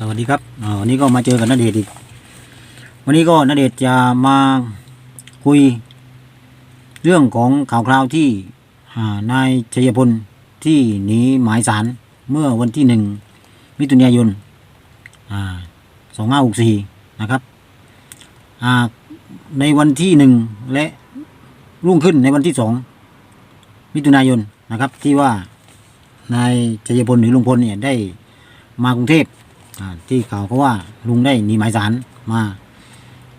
สวัสดีครับอ่าวันนี้ก็มาเจอกับนเดชอีก วันนี้ก็นเดชจะมาคุย เรื่องของข่าวคราวที่านายชัยพลที่หนีหมายสารเมื่อวันที่หนึ่งมิถุนายนสองห้าหกสี่นะครับอ่าในวันที่หนึ่งและรุ่งขึ้นในวันที่สองมิถุนายนนะครับที่ว่านายชัยพลหรือลุงพลเนี่ยได้มากรุงเทพ ที่เขาวเขาว่าลุงได้หนีหมายสารมา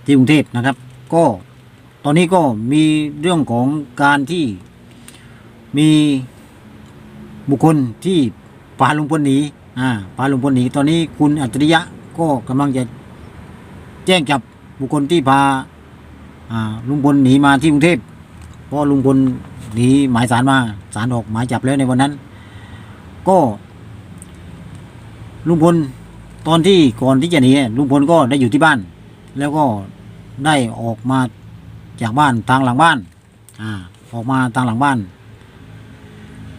ที่กรุงเทพนะครับ ก็ตอนนี้ก็มีเรื่องของการที่มีบุคคลที่พาลุงพลหนีอ่าพาลุงพลหนีตอนนี้คุณอัจฉริยะก็กำลังจะแจ้งจับบุคคลที่พาอ่าลุงพลหนีมาที่กรุงเทพเพราะลุงพลหนีหมายสารมาสารออกหมายจับแล้วในวันนั้น ก็ลุงพล ตอนที่ก่อนที่จะหนีลุงพลก็ได้อยู่ที่บ้าน แล้วก็ได้ออกมาจากบ้านทางหลังบ้าน อ่า ออกมาทางหลังบ้าน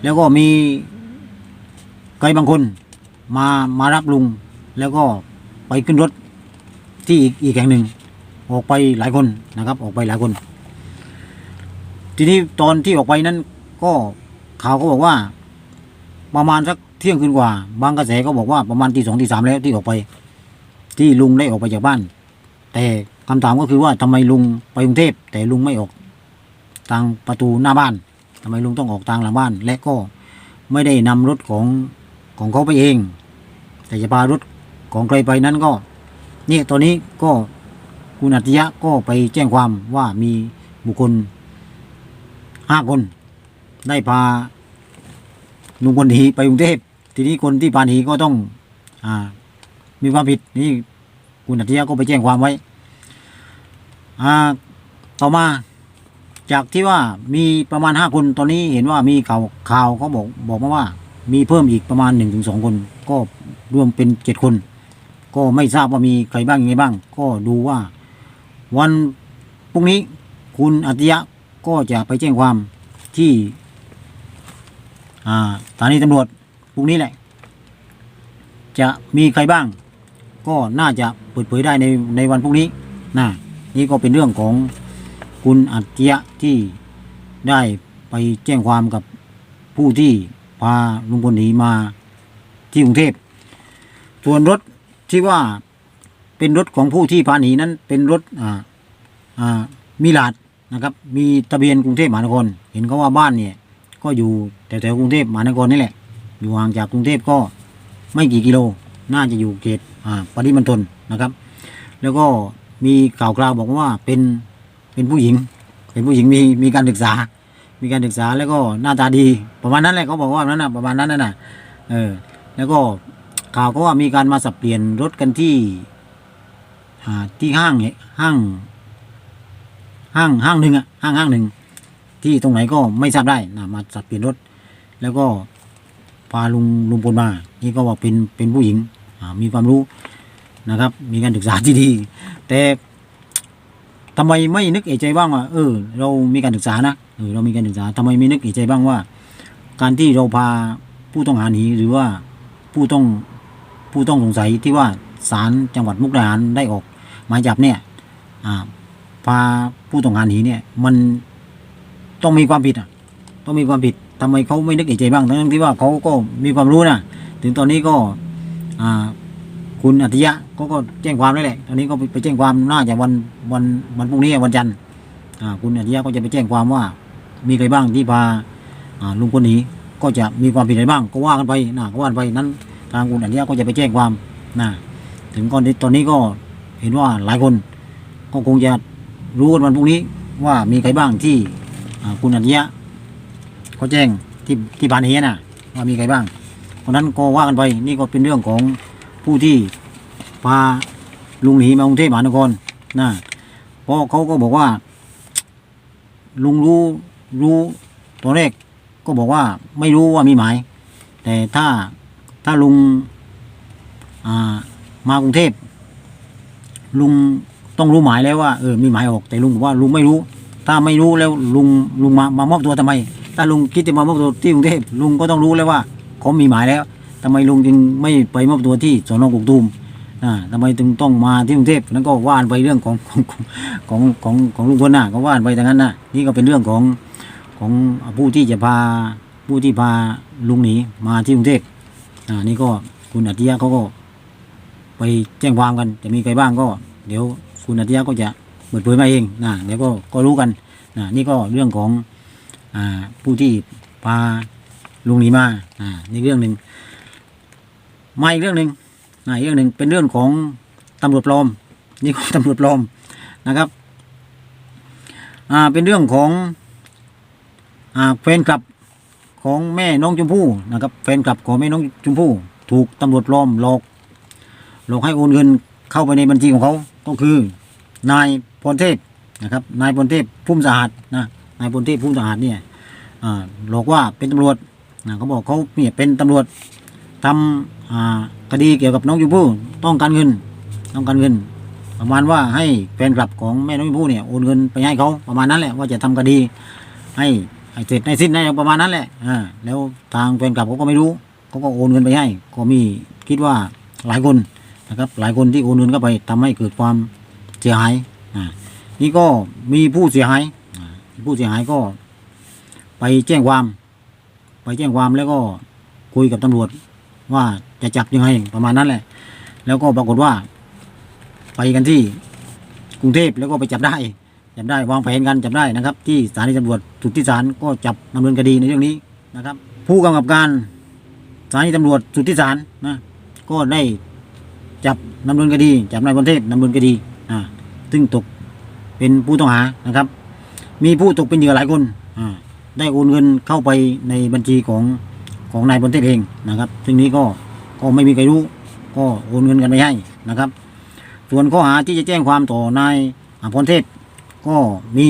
แล้วก็มีใครบางคนมามารับลุง แล้วก็ไปขึ้นรถที่อีกอีกแห่งหนึ่ง ออกไปหลายคนนะครับ ออกไปหลายคน ทีนี้ตอนที่ออกไปนั้นก็ข่าวก็บอกว่าประมาณสัก เที่ยงคืนกว่า บางกระแสก็บอกว่าประมาณตีสองตีสามแล้วที่ออกไป ที่ลุงได้ออกไปจากบ้าน แต่คำถามก็คือว่าทำไมลุงไปกรุงเทพแต่ลุงไม่ออกทางประตูหน้าบ้านทำไมลุงต้องออกทางหลังบ้าน และก็ไม่ได้นำรถของของเขาไปเอง แต่จะพารถของใครไปนั้นก็เนี่ยตอนนี้ก็คุณอัจฉริยะก็ไปแจ้งความว่ามีบุคคลห้าคน ได้พาลุงพลหนีไปกรุงเทพ ทีนี้คนที่พาหนีก็ต้องอ่ามีความผิดนี่คุณอัจฉริยะก็ไปแจ้งความไว้อ่าต่อมาจากที่ว่ามีประมาณห้าคนตอนนี้เห็นว่ามีข่าวข่าวเขาบอกบอกมาว่า มีเพิ่มอีกประมาณหนึ่งถึงสองคน ก็รวมเป็นเจ็ดคน ก็ไม่ทราบว่ามีใครบ้างยังไงบ้าง ก็ดูว่า วันพรุ่งนี้คุณอัจฉริยะก็จะไปแจ้งความที่สถานีตำรวจพรุ่งนี้แหละ จะมีใครบ้าง ก็น่าจะเปิดเผยได้ในในวันพรุ่งนี้นะนี่ก็เป็นเรื่องของคุณอัจฉริยะที่ได้ไปแจ้งความกับผู้ที่พาลุงพลหนีมาที่กรุงเทพส่วนรถที่ว่าเป็นรถของผู้ที่พาหนีนั้นเป็นรถอ่าอ่ามิลาดนะครับ มีทะเบียนกรุงเทพมหานคร เห็นเขาว่าบ้านเนี่ย ก็อยู่แถวๆกรุงเทพมหานครนี่แหละ อยู่ห่างจากกรุงเทพก็ ไม่กี่กิโล น่าจะอยู่เขตอ่าปริมณฑลนะครับ แล้วก็มีข่าวคราวบอกว่าเป็นเป็นผู้หญิง เป็นผู้หญิงมีมีการศึกษา มีการศึกษาแล้วก็หน้าตาดีประมาณนั้นแหละเขาบอกว่านั้นนะประมาณนั้นน่ะเออแล้วก็ข่าวก็ว่ามีการมาสับเปลี่ยนรถกันที่อ่าที่ห้างเนี่ยห้าง ห้างห้างหนึ่งอะห้างห้างหนึ่งที่ตรงไหนก็ไม่ทราบได้นะมาสับเปลี่ยนรถ แล้วก็ พาลุงลุงพลมานี่ก็ว่าเป็นเป็นผู้หญิงมีความรู้นะครับ มีการศึกษาที่ดี แต่ทำไมไม่นึกเอใจบ้างว่าเออ เรามีการศึกษานะเออเรามีการศึกษาทำไมไม่นึกเอใจบ้างว่า การที่เราพาผู้ต้องหาหนีหรือว่าผู้ต้องผู้ต้องสงสัยที่ว่าศาลจังหวัดมุกดาหารได้ออกหมายจับเนี่ยพาผู้ต้องหาหนีเนี่ย มันต้องมีความผิดอะ ต้องมีความผิด ทำไมเขาไม่นึกเอะใจบ้างทั้งที่ว่าเขาก็มีความรู้นะถึงตอนนี้ก็คุณอัจฉริยะเขาก็แจ้งความแล้แหละ ตอนนี้ก็ไปแจ้งความน่าจะวันวันวันพรุ่งนี้วันจันทร์คุณอัจฉริยะก็จะไปแจ้งความว่ามีใครบ้างที่พาลุงคนนี้ก็จะมีความผิดอะไรบ้าง ก็ว่ากันไปนะก็ว่ากันไปนั้น ทางคุณอัจฉริยะก็จะไปแจ้งความนะถึงก่อนที่ตอนนี้ก็เห็นว่าหลายคนก็คงจะรู้กันวันพรุ่งนี้ว่ามีใครบ้างที่คุณอัจฉริยะ เขาแจ้งที่ที่บานเฮียน่ะว่ามีใครบ้างเพราะนั้นก็ว่ากันไปนี่ก็เป็นเรื่องของผู้ที่พาลุงหนีมากรุงเทพมหานครนะเพราะเขาก็บอกว่า ลุงรู้รู้ตอนแรกก็บอกว่าไม่รู้ว่ามีหมาย แต่ถ้าถ้าลุงามากรุงเทพลุงต้องรู้หมายแล้วว่าเออมีหมายออก แต่ลุงบอกว่าลุงไม่รู้ ถ้าไม่รู้แล้วลุงลุงมามามอบตัวทำไม ถ้าลุงคิดจะมามอบตัวที่กรุงเทพลุงก็ต้องรู้แล้วว่าเขามีหมายแล้วทำไมลุงจึงไม่ไปมอบตัวที่สอนอกกตูมอ่าทำไมถึงต้องมาที่กรุงเทพนั้นก็ว่านไปเรื่องของของของของของลุงพลน่ะก็ว่านไปทางนั้นนะนี่ก็เป็นเรื่องของของผู้ที่จะพาผู้ที่พาลุงหนีมาที่กรุงเทพอ่านี่ก็คุณอัจฉริยะเขาก็ไปแจ้งความกันจะมีใครบ้างก็ เดี๋ยวคุณอัจฉริยะก็จะเปิดเผยมาเองนะเดี๋ยวก็ก็รู้กันนะนี่ก็เรื่องของ อ่า ผู้ที่พาลุงหนีมาอ่านี่เรื่องหนึ่งมาอีกเรื่องหนึ่งนะอีกเรื่องหนึ่งเป็นเรื่องของตำรวจปลอม นี่ก็ตำรวจปลอมนะครับ อ่า เป็นเรื่องของ อ่าแฟนคลับของแม่น้องชมพู่นะครับแฟนคลับของแม่น้องชมพู่ ถูกตำรวจปลอมหลอก หลอกให้โอนเงินเข้าไปในบัญชีของเขาก็คือนายพรเทพนะครับ นายพรเทพพุ่มสะอาดนะ นายพรเทพพุ่มสะอาดเนี่ยหลอกว่าเป็นตำรวจเขาบอกเขาเนี่ยเป็นตำรวจทำอ่าคดีเกี่ยวกับน้องชมพู่ต้องการเงินต้องการเงิน ประมาณว่าให้แฟนคลับของแม่น้องชมพู่เนี่ยโอนเงินไปให้เขาประมาณนั้นแหละว่าจะทำคดีให้ให้เสร็จให้สิ้นได้ประมาณนั้นแหละอ่าแล้วทางแฟนคลับเขาก็ไม่รู้เขาก็โอนเงินไปให้ ก็มีคิดว่าหลายคนนะครับหลายคนที่โอนเงินเข้าไปทำให้เกิดความเสียหายอ่านี่ก็มีผู้เสียหาย ผู้เสียหายก็ ไปแจ้งความไปแจ้งความแล้วก็คุยกับตำรวจ ว่าจะจับยังไงประมาณนั้นแหละ แล้วก็ปรากฏว่า ไปกันที่กรุงเทพแล้วก็ไปจับได้จับได้วางแผนกันจับได้นะครับ ที่สถานีตำรวจสุทธิสารก็จับดำเนินคดีในเรื่องนี้นะครับ ผู้กำกับการสถานีตำรวจสุทธิสารนะก็ได้จับดำเนินคดีจับนายพรเทพดำเนินคดีอ่าซึ่งตกเป็นผู้ต้องหานะครับ มีผู้ตกเป็นเหยื่อหลายคนได้โอนเงินเข้าไปในบัญชีของของนายพรเทพเองนะครับ ซึ่งนี้ก็ก็ไม่มีใครรู้ ก็โอนเงินกันไปให้นะครับ ส่วนข้อหาที่จะแจ้งความต่อนายพรเทพก็มี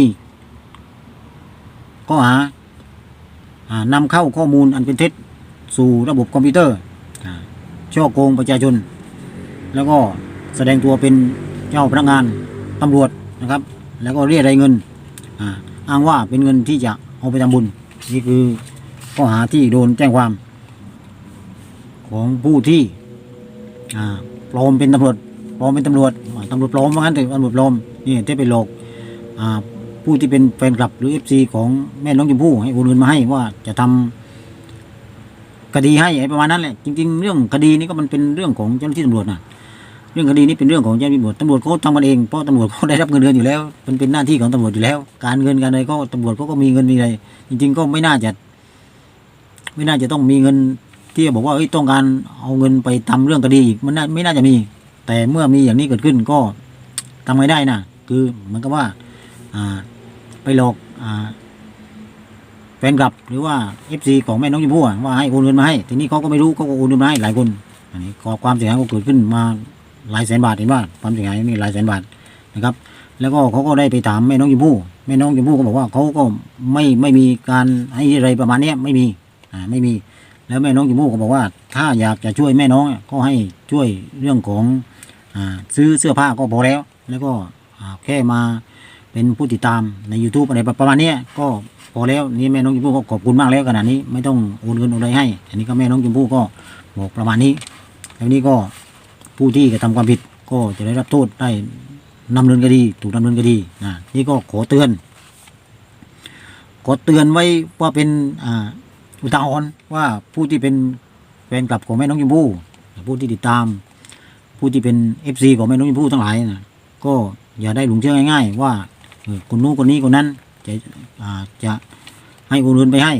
ข้อหาอ่านำเข้าข้อมูลอันเป็นเท็จสู่ระบบคอมพิวเตอร์ช่อโกงประชาชน แล้วก็แสดงตัวเป็นเจ้าพนักงานตำรวจนะครับ แล้วก็เรียกรายเงิน อ้างว่าเป็นเงินที่จะเอาไปทำบุญ นี่คือข้อหาที่โดนแจ้งความ ของผู้ที่ปลอมเป็นตำรวจปลอมเป็นตำรวจตำรวจปลอมว่างั้นเถอะตำรวจปลอมนี่ที่ไปหลอกอผู้ที่เป็นแฟนคลับหรือเอฟซีของแม่น้องชมพู่ให้โอนเงินมาให้ว่าจะทำคดีให้ประมาณนั้นแหละจริง ๆ เรื่องคดีนี้ก็มันเป็นเรื่องของเจ้าหน้าที่ตำรวจนะ เรื่องคดีนี้เป็นเรื่องของเจ้าหน้าที่ตำรวจตำรวจเขาทำกันเองเพราะตำรวจเขาได้รับเงินเดือนอยู่แล้ว มันเป็นหน้าที่ของตำรวจอยู่แล้ว การเงินการอะไรก็ตำรวจเขาก็มีเงินมีอะไรจริง ๆ ก็ไม่น่าจะ ไม่น่าจะต้องมีเงินที่จะบอกว่าต้องการเอาเงินไปทำเรื่องคดีอีกมันไม่น่าจะมี แต่เมื่อมีอย่างนี้เกิดขึ้นก็ทำไงได้นะคือเหมือนกับว่า อ่า ไปหลอกอ่าแฟนคลับหรือว่าเอฟซีของแม่น้องชมพู่ว่าให้โอนเงินมาให้ ทีนี้เขาก็ไม่รู้เขาก็โอนเงินมาให้หลายคนอันนี้ความเสียหายก็เกิดขึ้นมา หลายแสนบาทเห็นว่าความเสียหายนี่หลายแสนบาทนะครับ แล้วก็เขาก็ได้ไปถามแม่น้องชมพู่แม่น้องชมพู่ก็บอกว่าเขาก็ไม่ไม่มีการให้อะไรประมาณเนี้ยไม่มีอ่าไม่มี แล้วแม่น้องชมพู่ก็บอกว่า ถ้าอยากจะช่วยแม่น้องก็ให้ช่วยเรื่องของอ่าซื้อเสื้อผ้าก็พอแล้ว แล้วก็อ่าแค่มาเป็นผู้ติดตามใน YouTube อะไรประมาณเนี้ยก็พอแล้วนี่แม่น้องชมพู่ก็ขอบคุณมากแล้วขนาดนี้ไม่ต้องโอนเงินโอนอะไรให้ อันนี้ก็แม่น้องชมพู่ก็บอกประมาณนี้แล้วนี้ก็ ผู้ที่กระทำความผิดก็จะได้รับโทษได้นำเนินคดีถูกดำเนินคดีนะนี่ก็ขอเตือน ขอเตือนไว้ว่าเป็นอุทาหรณ์ว่าผู้ที่เป็นแฟนคลับของแม่น้องชมพู่ผู้ที่ติดตาม ผู้ที่เป็นเอฟซีของแม่น้องชมพู่ทั้งหลายนะก็อย่าได้หลงเชื่อง่าย ๆ ว่าคนนู้นคนนี้คนนั้นจะจะให้โอนเงินไปให้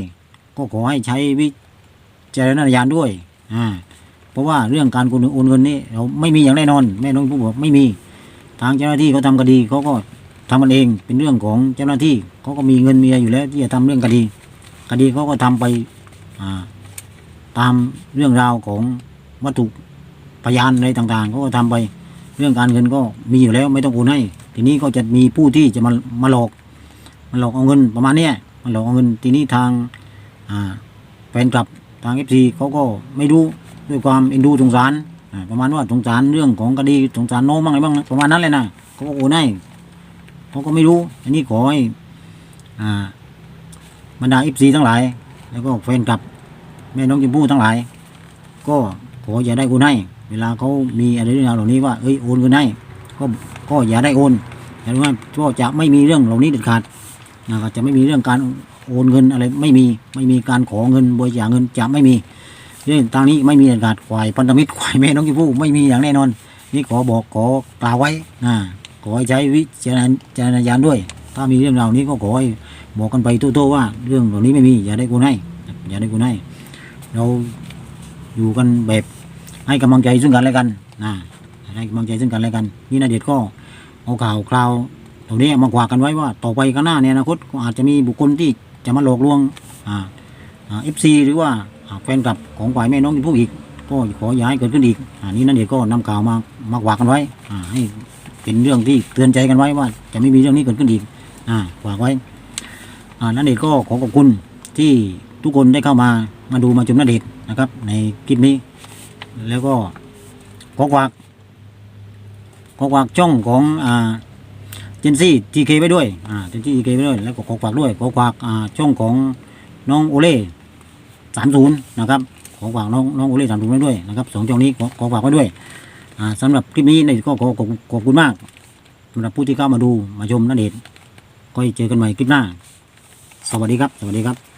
ก็ขอให้ใช้วิจารณญาณด้วยอ่า เพราะว่าเรื่องการโอนเงินนี่เราไม่มีอย่างแน่นอน แม่น้องผู้บอกไม่มีทางเจ้าหน้าที่เขาทำคดีเขาก็ทำมันเองเป็นเรื่องของเจ้าหน้าที่เขาก็มีเงินมีอะไรอยู่แล้ว ที่จะทำเรื่องคดี คดีเขาก็ทำไปาตามเรื่องราวของวัตถุพยานอะไรต่างๆเขาก็ทำไปเรื่องการเงินก็มีอยู่แล้วไม่ต้องโอนให้ทีนี้ก็จะมีผู้ที่จะมามาหลอกมาหลอกเอาเงินประมาณเนี้ยมาหลอกเอาเงินทีนี้ทางาแฟนคลับทางเอฟซีเขาก็ไม่รู้ ด้วยความเอ็นดูสงสารประมาณว่าสงสารเรื่องของคดีสงสารโน้องบ้างอะไรบ้างประมาณนั้นเลยนะเขาก็โอนให้เขาก็ไม่รู้ อันนี้ขอให้อ่าบรรดาเอฟซีทั้งหลาย แล้วก็แฟนคลับแม่น้องชมพู่ทั้งหลาย ก็ขออย่าได้โอนให้เวลาเขามีอะไรเรื่องราวเหล่านี้ว่าเอ้ยโอนเงินให้ก็ก็อย่าได้โอนอย่าได้ว่าก็จะไม่มีเรื่องเหล่านี้เด็ดขาดนะครับจะไม่มีเรื่องการโอนเงินอะไรไม่มีไม่มีการขอเงินบริจาคเงินจะไม่มี เรื่องทางนี้ไม่มีเด็ดขาดควายพันธมิตรควายแม่น้องกิมพู่ไม่มีอย่างแน่นอน นี่ขอบอกขอกล่าวไว้นะขอให้ใช้วิจารณจารณญาณด้วย ถ้ามีเรื่องราวนี้ก็ขอให้บอกกันไปทั่วๆว่า เรื่องเหล่านี้ไม่มีอย่าได้กูให้อย่าได้กูให้เราอยู่กันแบบให้กำลังใจซึ่งกันและกันนะให้กำลังใจซึ่งกันและกัน นี่นาเดชน์ก็เอาข่าวคราวเหล่านี้มากว่ากันไว้ว่า ต่อไปข้างหน้าในอนาคตก็อาจจะมีบุคคลที่จะมาหลอกลวงอ่าเอฟซีหรือว่า แฟนคลับของฝ่ายแม่น้องกินผู้อีก ก็ขอย่าให้เกิดขึ้นอีกอ่านี่นั่นเองก็นำข่าวมามากวากกันไว้อ่าให้เป็นเรื่องที่เตือนใจกันไว้ว่า จะไม่มีเรื่องนี้เกิดขึ้นอีกอ่าฝากไว้อ่านั่นเองก็ขอขอบคุณที่ทุกคนได้เข้ามามาดูมาชมนั่นเองนะครับ ในคลิปนี้ แล้วก็ขอฝากขอฝากช่องของอ่าเจนซี่ทีเคไว้ด้วยอ่าเจนซี่ทีเคไว้ด้วย แล้วก็ขอฝากด้วยขอฝากอ่าช่องของน้องโอเล่ สามศูนย์นะครับ ขอฝากน้องน้องโอเล่สามศูนย์ไว้ด้วยนะครับสองจองนี้ขอขอฝากไว้ด้วยสำสำหรับคลิปนี้ในก็ขอขอบขอบคุณมากสำหรับผู้ที่เข้ามาดูมาชมนั่นเองก็เจอกันใหม่คลิปหน้า สวัสดีครับ สวัสดีครับ